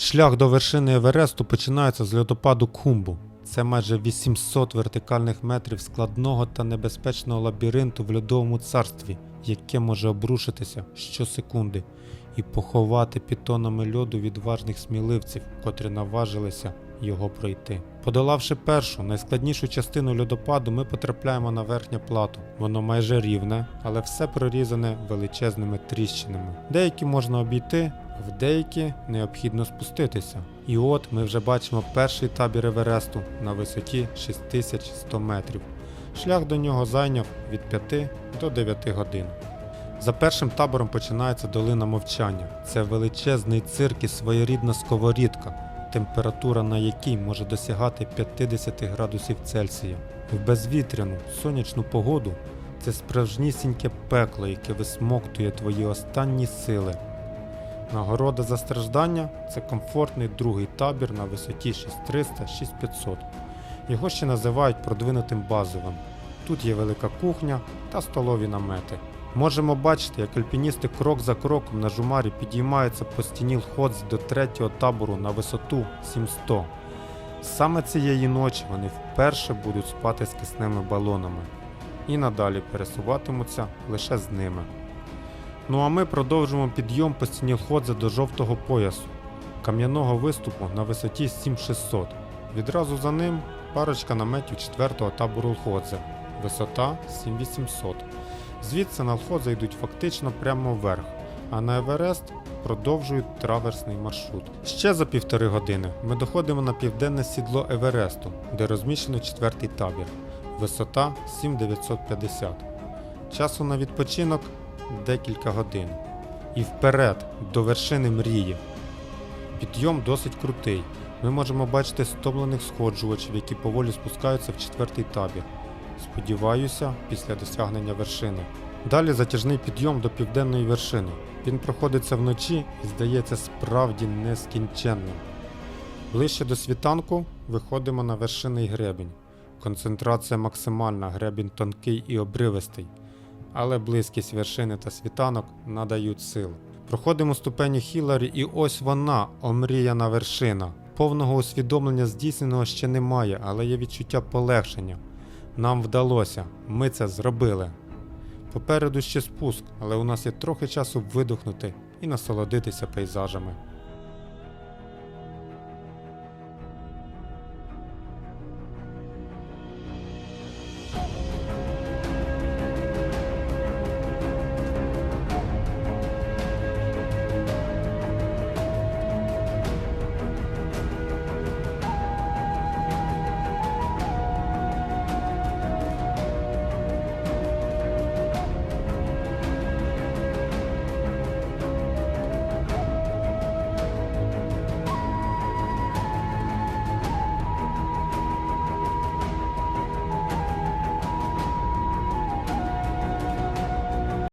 Шлях до вершини Евересту починається з льодопаду Кумбу. Це майже 800 вертикальних метрів складного та небезпечного лабіринту в льодовому царстві, яке може обрушитися щосекунди і поховати під тонами льоду відважних сміливців, котрі наважилися його пройти. Подолавши першу, найскладнішу частину льодопаду, ми потрапляємо на верхнє плато. Воно майже рівне, але все прорізане величезними тріщинами. Деякі можна обійти, в деякі необхідно спуститися. І от ми вже бачимо перший табір Евересту на висоті 6100 метрів. Шлях до нього зайняв від 5 до 9 годин. За першим табором починається долина мовчання. Це величезний цирк і своєрідна сковорідка, температура на якій може досягати 50 градусів Цельсія. В безвітряну сонячну погоду це справжнісіньке пекло, яке висмоктує твої останні сили. Нагорода за страждання це комфортний другий табір на висоті 6300-6500. Його ще називають продвинутим базовим. Тут є велика кухня та столові намети. Можемо бачити, як альпіністи крок за кроком на жумарі підіймаються по стіні Лходз до третього табору на висоту 700. Саме цієї ночі вони вперше будуть спати з кисневими балонами і надалі пересуватимуться лише з ними. Ну а ми продовжуємо підйом по стіні Лходза до жовтого поясу, кам'яного виступу на висоті 7600. Відразу за ним парочка наметів 4-го табору Лходза, висота 7800. Звідси на Лходза йдуть фактично прямо вверх, а на Еверест продовжують траверсний маршрут. Ще за півтори години ми доходимо на південне сідло Евересту, де розміщено четвертий табір. Висота 7950. Часу на відпочинок декілька годин. І вперед до вершини мрії. Підйом досить крутий. Ми можемо бачити стомлених сходжувачів, які поволі спускаються в четвертий табір. Сподіваюся, після досягнення вершини. Далі затяжний підйом до південної вершини. Він проходиться вночі і здається справді нескінченним. Ближче до світанку виходимо на вершинний гребінь. Концентрація максимальна, гребінь тонкий і обривистий, але близькість вершини та світанок надають сил. Проходимо ступені Хіларі, і ось вона, омріяна вершина. Повного усвідомлення здійсненого ще немає, але є відчуття полегшення. Нам вдалося, ми це зробили. Попереду ще спуск, але у нас є трохи часу видохнути і насолодитися пейзажами.